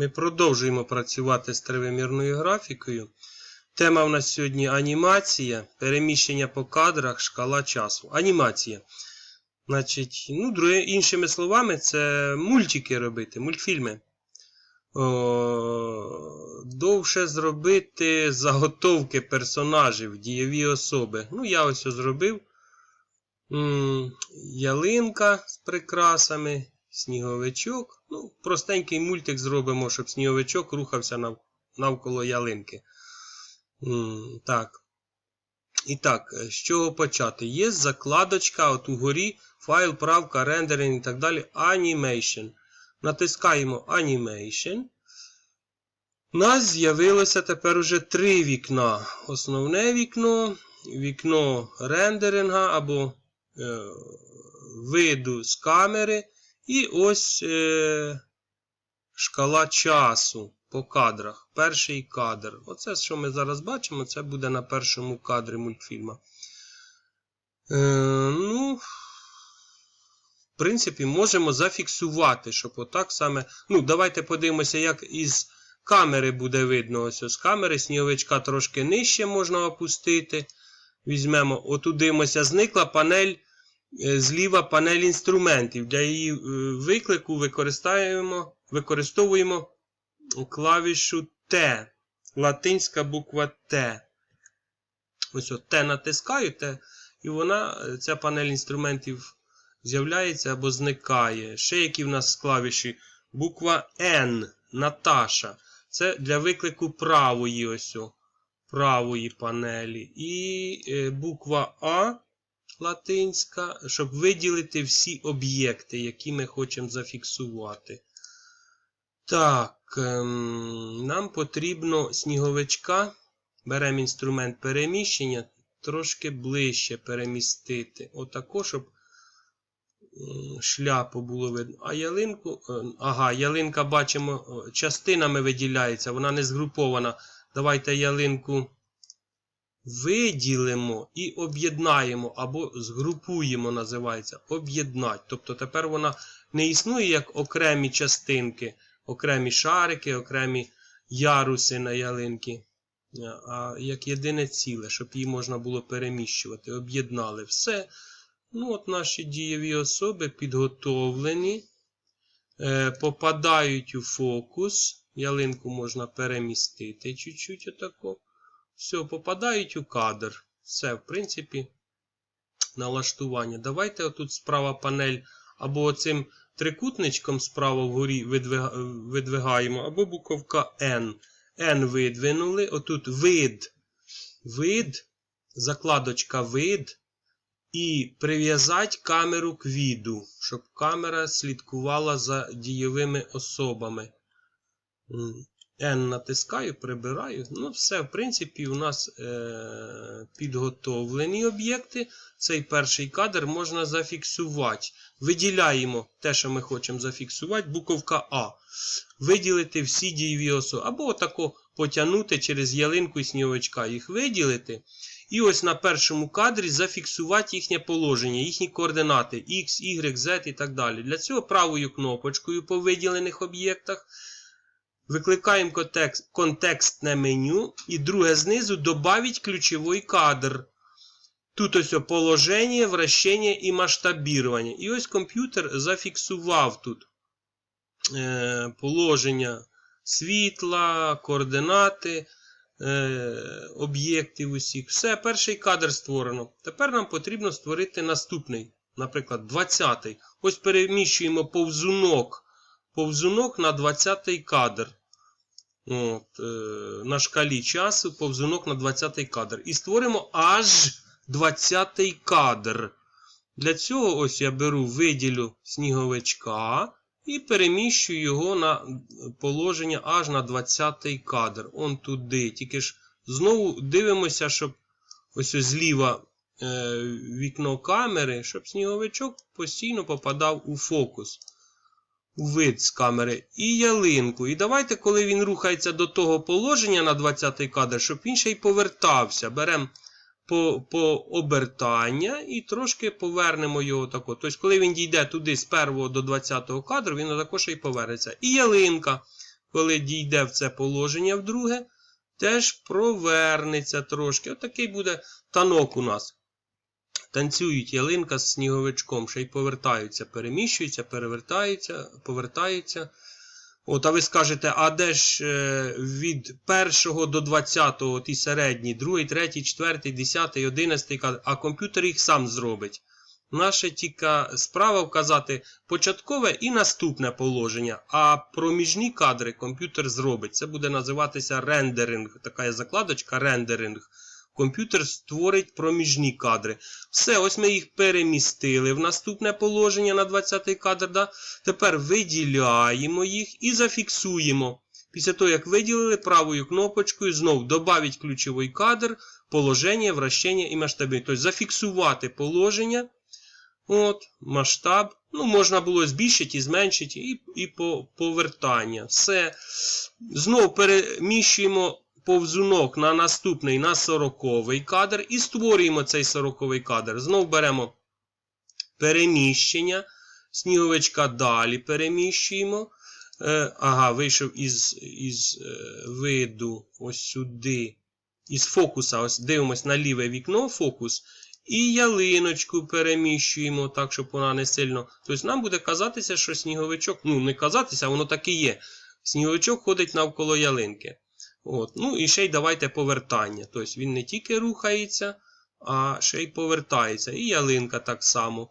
Ми продовжуємо працювати з тривимірною графікою. Тема в нас сьогодні анімація, переміщення по кадрах, шкала часу. Анімація. Значить, ну, іншими словами, це мультики робити, мультфільми. О, довше зробити заготовки персонажів, дієві особи. Ну, я ось зробив. М, ялинка з прикрасами, сніговичок. Ну, простенький мультик зробимо, щоб сніговичок рухався нав- навколо ялинки. М, Так. І так, е, з чого почати? Є закладочка от угорі, файл, правка, рендеринг і так далі. Animation. Натискаємо Animation. У нас з'явилося тепер уже три вікна. Основне вікно, вікно рендеринга або е, виду з камери. І ось е, шкала часу по кадрах. Перший кадр. Оце, що ми зараз бачимо, це буде на першому кадрі мультфільма. Е, ну, в принципі, можемо зафіксувати, щоб отак саме. Ну, давайте подивимося, як із камери буде видно. Ось з камери сніговичка трошки нижче можна опустити. Візьмемо, отут дивимося, зникла панель. Е, Зліва панель інструментів. Для її е, виклику використовуємо, використовуємо клавішу Т. Латинська буква Т. Ось от Т натискаю, Т, і вона, е, ця панель інструментів з'являється або зникає. Ще які в нас клавіші? Буква Н. Наташа. Це для виклику правої ось. Правої панелі. І буква А латинська, щоб виділити всі об'єкти, які ми хочемо зафіксувати. Так, ем, нам потрібно сніговичка. Беремо інструмент переміщення, трошки ближче перемістити. Отако, щоб шляпу було видно. А ялинку. е, Ага, ялинка бачимо, е, частинами виділяється, вона не згрупована. Давайте ялинку виділимо і об'єднаємо, або згрупуємо, називається. Об'єднати. Тобто тепер вона не існує як окремі частинки, окремі шарики, окремі яруси на ялинки, а як єдине ціле, щоб її можна було переміщувати. Об'єднали все. Ну, от Наші дієві особи підготовлені, е, попадають у фокус. Ялинку можна перемістити чуть-чуть отако. Все, попадають у кадр. Все, в принципі, налаштування. Давайте отут справа панель або оцим трикутничком справа вгорі видвигаємо, або буковка N. N видвинули. Отут вид. Вид, закладочка вид. І прив'язати камеру к віду, щоб камера слідкувала за дієвими особами. N натискаю, прибираю. Ну, все, в принципі, у нас е- підготовлені об'єкти. Цей перший кадр можна зафіксувати. Виділяємо те, що ми хочемо зафіксувати, буковка А. Виділити всі дієві особи. Або отако потягнути через ялинку і сніговичка, їх виділити. І ось на першому кадрі зафіксувати їхнє положення, їхні координати X, Y, Z і так далі. Для цього правою кнопочкою по виділених об'єктах викликаємо контекст, контекстне меню і друге знизу добавить ключовий кадр. Тут ось положення, вращення і масштабірування. І ось комп'ютер зафіксував тут е, положення світла, координати е, об'єктів усіх. Все, перший кадр створено. Тепер нам потрібно створити наступний, наприклад, 20-й. Ось переміщуємо повзунок, повзунок на 20-й кадр. От, е, на шкалі часу повзунок на 20-й кадр. І створимо аж 20-й кадр. Для цього ось я беру, виділю сніговичка і переміщую його на положення аж на 20-й кадр. Он туди. Тільки ж знову дивимося, щоб ось зліва е, вікно камери, щоб сніговичок постійно попадав у фокус. Вид з камери і ялинку. І давайте, коли він рухається до того положення на 20-й кадр, щоб він ще й повертався. Беремо по, по обертання і трошки повернемо його тако. Тобто, коли він дійде туди з 1 до 20 кадру, він також і повернеться. І ялинка. коли дійде в це положення вдруге, теж провернеться трошки. Отакий буде танок у нас. Танцюють ялинка з сніговичком, ще й повертаються, переміщуються, перевертаються, повертаються. От, а ви скажете, а де ж е, від 1 до 20 ті середні, 2, 3, 4, 10, 11 а комп'ютер їх сам зробить. Наша тільки справа вказати початкове і наступне положення, а проміжні кадри комп'ютер зробить. Це буде називатися рендеринг. Така є закладочка рендеринг. Комп'ютер створить проміжні кадри. Все, ось ми їх перемістили в наступне положення на 20-й кадр. Да? Тепер виділяємо їх і зафіксуємо. Після того, як виділили правою кнопочкою, знову додавить ключовий кадр, положення, вращення і масштабування. Тобто зафіксувати положення. От, масштаб. Ну, можна було збільшити і зменшити, і, і по, повертання. Все. Знову переміщуємо повзунок на наступний на 40 кадр і створюємо цей 40 кадр. Знову беремо переміщення. Сніговичка далі переміщуємо. Е, ага, вийшов із, із е, виду ось сюди. Із фокуса. Ось дивимось на ліве вікно, фокус. І ялиночку переміщуємо так, щоб вона не сильно. Тобто нам буде казатися, що сніговичок, ну не казатися, воно так і є. Сніговичок ходить навколо ялинки. От. Ну і ще й давайте повертання. Тобто він не тільки рухається, а ще й повертається. І ялинка так само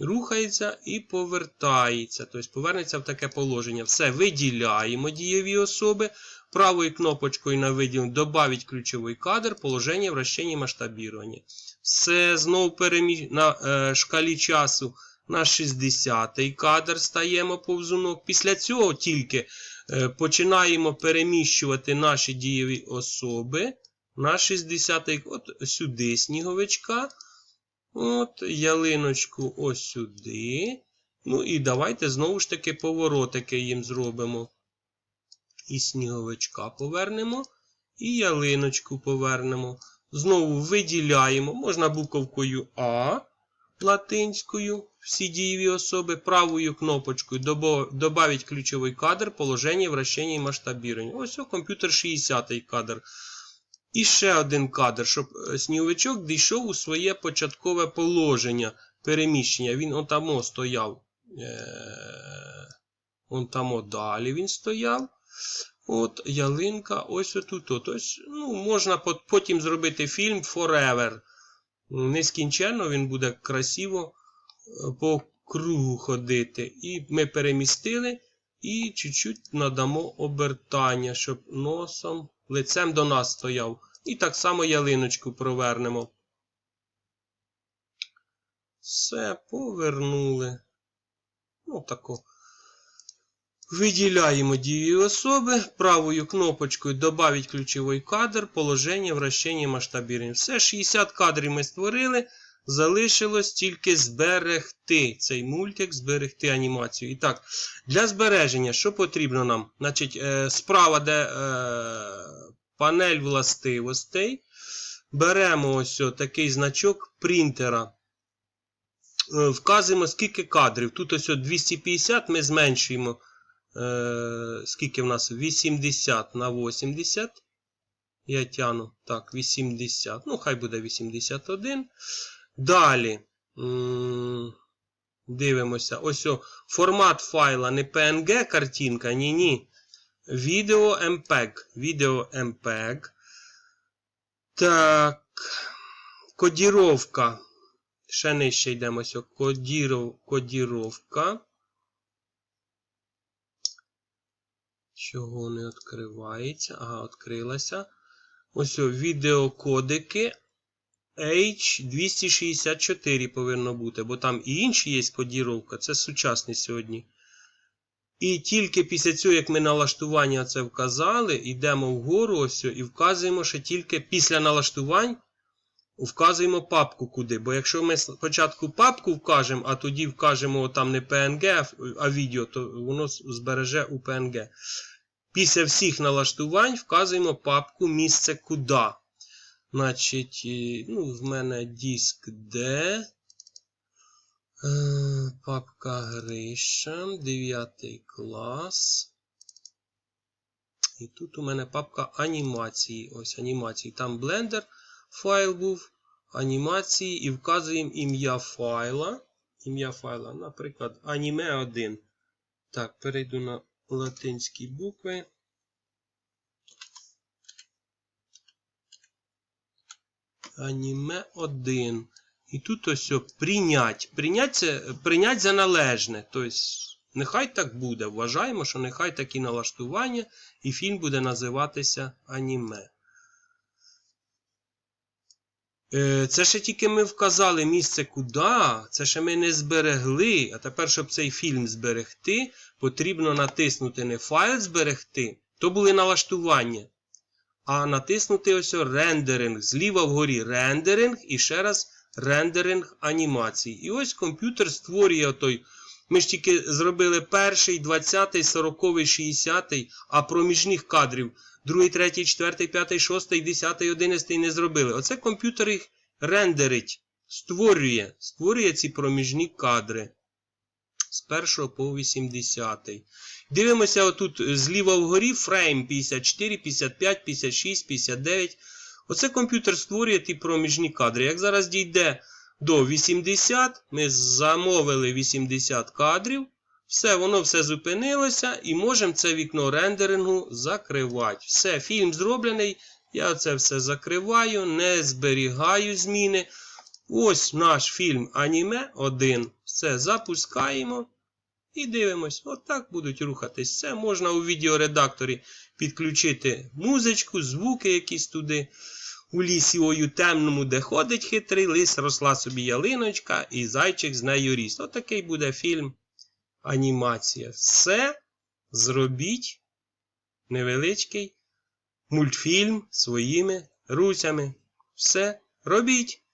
рухається і повертається. Тобто повернеться в таке положення. Все, виділяємо дієві особи. Правою кнопочкою на виділення добавить ключовий кадр, положення, вращення, масштабірування. Все знову перемі... на е, шкалі часу на 60-й кадр стаємо повзунок. Після цього тільки починаємо переміщувати наші дієві особи на 60-й от сюди сніговичка. От, ялиночку ось сюди. Ну і давайте знову ж таки поворотики їм зробимо. І сніговичка повернемо, і ялиночку повернемо. Знову виділяємо, можна буковкою А латинською, всі дієві особи, правою кнопочкою додавить ключовий кадр, положення, вращення і масштабірування. Ось комп'ютер 60-й кадр. І ще один кадр, щоб сніговичок дійшов у своє початкове положення переміщення. Він отамо стояв. Е, Он тамо далі він стояв. От ялинка, ось отут. От. Ось, ну, Можна потім зробити фільм Forever. Нескінченно він буде красиво по кругу ходити. І ми перемістили і чуть-чуть надамо обертання, щоб носом, лицем до нас стояв. І так само ялиночку провернемо. Все, повернули. Ну, тако. Виділяємо дії особи. Правою кнопочкою добавить ключовий кадр, положення, вращення, масштабірування. Все, 60 кадрів ми створили. Залишилось тільки зберегти цей мультик, зберегти анімацію. І для збереження, що потрібно нам? Значить, е, Справа, де е, панель властивостей. Беремо ось такий значок принтера. Е, вказуємо, скільки кадрів. Тут ось 250 ми зменшуємо. Е, скільки в нас? 80 на 80. Я тяну. Так, 80. Ну, хай буде 81. Далі. Дивимося. Ось о, формат файла не PNG картинка, ні-ні. Відео MPEG. Відео MPEG. Так. Кодіровка. Ще нижче йдемо. Кодіров, кодіровка. Чого не відкривається? Ага, відкрилася. Ось відеокодики H264 повинно бути, бо там і інші є кодіровка. Це сучасний сьогодні. І тільки після цього, як ми налаштування це вказали, йдемо вгору ось і вказуємо, що тільки після налаштувань вказуємо папку куди. Бо якщо ми спочатку папку вкажемо, а тоді вкажемо там не PNG, а відео, то воно збереже у PNG. Після всіх налаштувань вказуємо папку місце куди. Значить, ну, в мене диск D. Е, папка Гриша, 9 клас. І тут у мене папка анімації. Ось анімації. Там блендер файл був, анімації і вказуємо ім'я файла. Ім'я файла, наприклад, аніме 1. Так, перейду на латинські букви. Аніме 1. І тут ось прийнять. Прийнять, це, прийнять за належне. Тобто, нехай так буде. Вважаємо, що нехай такі налаштування, і фільм буде називатися аніме. Е, Це ще тільки ми вказали місце куди, це ще ми не зберегли. А тепер, щоб цей фільм зберегти, потрібно натиснути не файл зберегти, то були налаштування. А натиснути ось рендеринг. Зліва вгорі рендеринг і ще раз рендеринг анімації. І ось комп'ютер створює той. Ми ж тільки зробили перший, 20, 40, 60, а проміжних кадрів другий, третій, четвертий, п'ятий, шостий, десятий, одинадцятий не зробили. Оце комп'ютер їх рендерить, створює, створює ці проміжні кадри з 1 по 80. Дивимося отут зліва вгорі фрейм 54, 55, 56, 59. Оце комп'ютер створює ті проміжні кадри. Як зараз дійде до 80, ми замовили 80 кадрів. Все, воно все зупинилося і можемо це вікно рендерингу закривати. Все, фільм зроблений. Я це все закриваю, не зберігаю зміни. Ось наш фільм Аніме 1. Все, запускаємо і дивимось. Отак будуть рухатись. Це можна у відеоредакторі підключити музичку, звуки якісь туди. У лісі ою темному, де ходить хитрий лис, росла собі ялиночка, і зайчик з нею ріс. Отакий буде фільм анімація. Все зробіть невеличкий мультфільм своїми руцями. Все робіть.